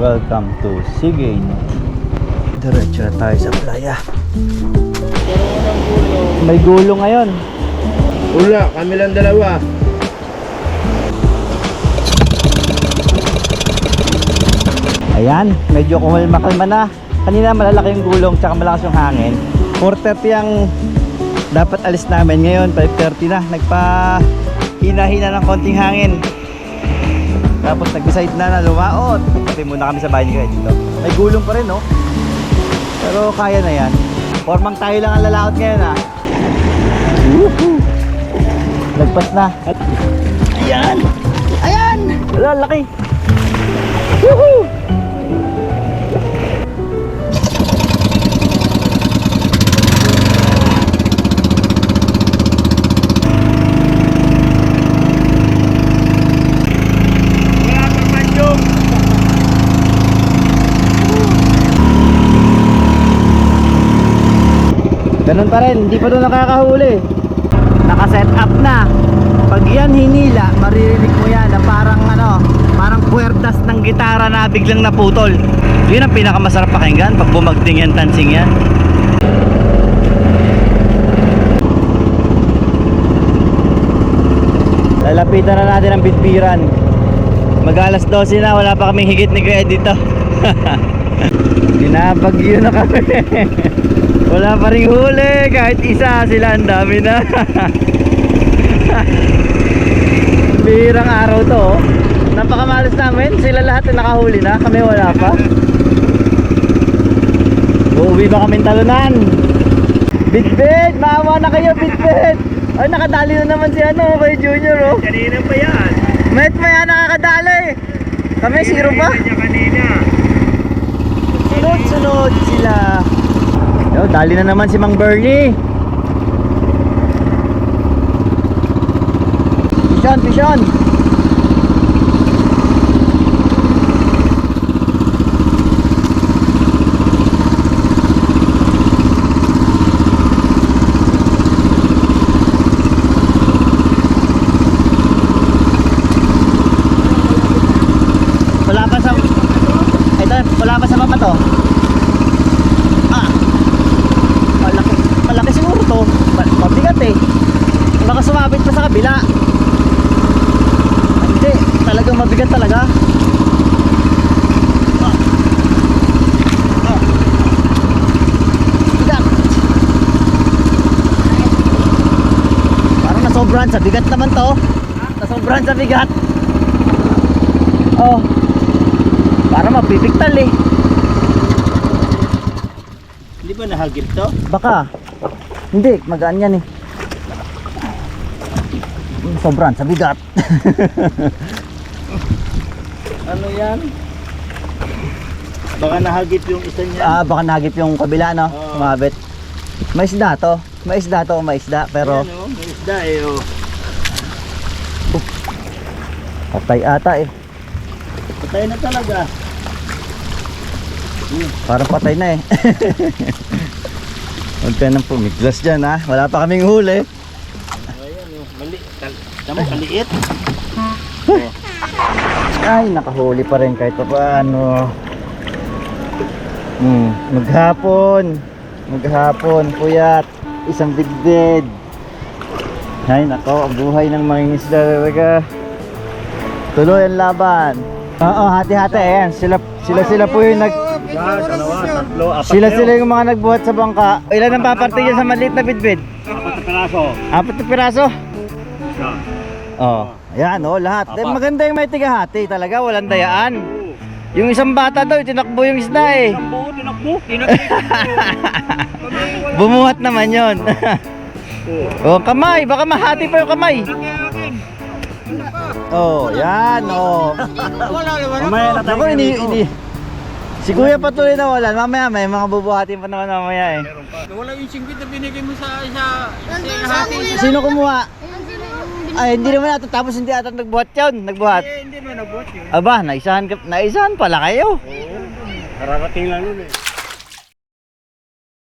Welcome to Sigay. Diretso na tayo sa playa. May gulo ngayon. Wala, kami lang dalawa. Ayan, medyo kumalma-kalma na. Kanina malalaki yung gulong tsaka malakas yung hangin. 4.30 ang dapat alis namin. Ngayon, 5.30 na. Nagpa hina-hina ng konting hangin. Tapos nag-decide na na lumaot. Pati muna kami sa bahay ni Kuya dito. May gulong pa rin, no? Pero kaya na yan. Formang tayo lang ang lalaot ngayon, ha? Woohoo! Lagpas na. Ayan! Ayan! Wala, laki! Woohoo! Ganun pa rin, hindi pa doon nakakahuli. Naka-set up na. Pag yan hinila, maririnig mo yan na parang ano, parang puwertas ng gitara na biglang naputol. Yun ang pinakamasarap pakinggan pag bumagting yan, tansing yan. Lalapitan na natin ang bitbiran. Mag alas 12 na, wala pa kaming higit ni Kuya dito. Binabagyo na kami. Wala pa rin huli kahit isa sila ang dami na. Birang araw to. oh. Napakamalas namin. Sila lahat na nakahuli na. Kami wala pa. Uuwi ba kami talunan? Bitbit! Maawa na kayo, Bitbit! Ay, nakadali na naman si ano, Bay Junior, oh. Kanina pa yan. Met maya nakakadali. Kami, zero pa. Kanina kanina. Sunod-sunod sila. Yo, dali na naman si Mang Bernie. Pishon, pishon. Wala pa sa Ito, wala pa sa mapa to. Ah. Malaki, malaki siguro to. Ma- Mabigat eh. Baka sumabit pa sa kabila. Hindi, talagang mabigat talaga. Ah. Ah. Bigat. Parang nasobrahan sa bigat naman to. Nasobrahan sa bigat. Oh. Para mapipiktal eh. Hindi ba nahagip to? Baka. Hindi, magaan yan eh. Sobrang sa bigat. Ano yan? Baka nahagip yung isa niya. ah, baka nagip yung kabila no? Oo. Sumabit. May isda to. May isda to, may isda. Pero Ayan, oh, may isda eh. Oh. patay ata eh. Patay na talaga. Parang patay na eh. Huwag ka nang pumiglas dyan ha. Wala pa kaming huli. Ayan oh. Mali. Tal Tama, kaliit. Ay, nakahuli pa rin kahit pa paano. Hmm, maghapon. Maghapon, puyat. Isang bigded. Ay, nako, ang buhay ng mangingisda talaga. Tuloy ang laban. Oo, hati-hati. Ayan, sila, sila, sila po yung nag... Sila sila yung mga nagbuhat sa bangka. Ilan ang paparte dyan sa maliit na bidbid? Apat na piraso. Apat na piraso? Yan. Oo. Ayan, oh, lahat. Eh, Apat. maganda yung may tigahati talaga, walang dayaan. Yung isang bata daw, tinakbo yung isda eh. Tinakbo. Tinakbo. Bumuhat naman yon. oh, kamay, baka mahati pa yung kamay. Oh, yan, oh. Wala naman Mamaya na tayo. ini, ini. Si Kuya patuloy na wala. Mamaya may mga bubuhatin pa naman mamaya eh. Wala yung 50 na binigay mo sa isa. Sino kumuha? Ay, hindi naman natin. Tapos hindi ata nagbuhat yun. Nagbuhat. Eh, hindi mo nabuhat yun. Aba, naisahan, ka, naisahan pala kayo. Oo. Kararating lang yun eh.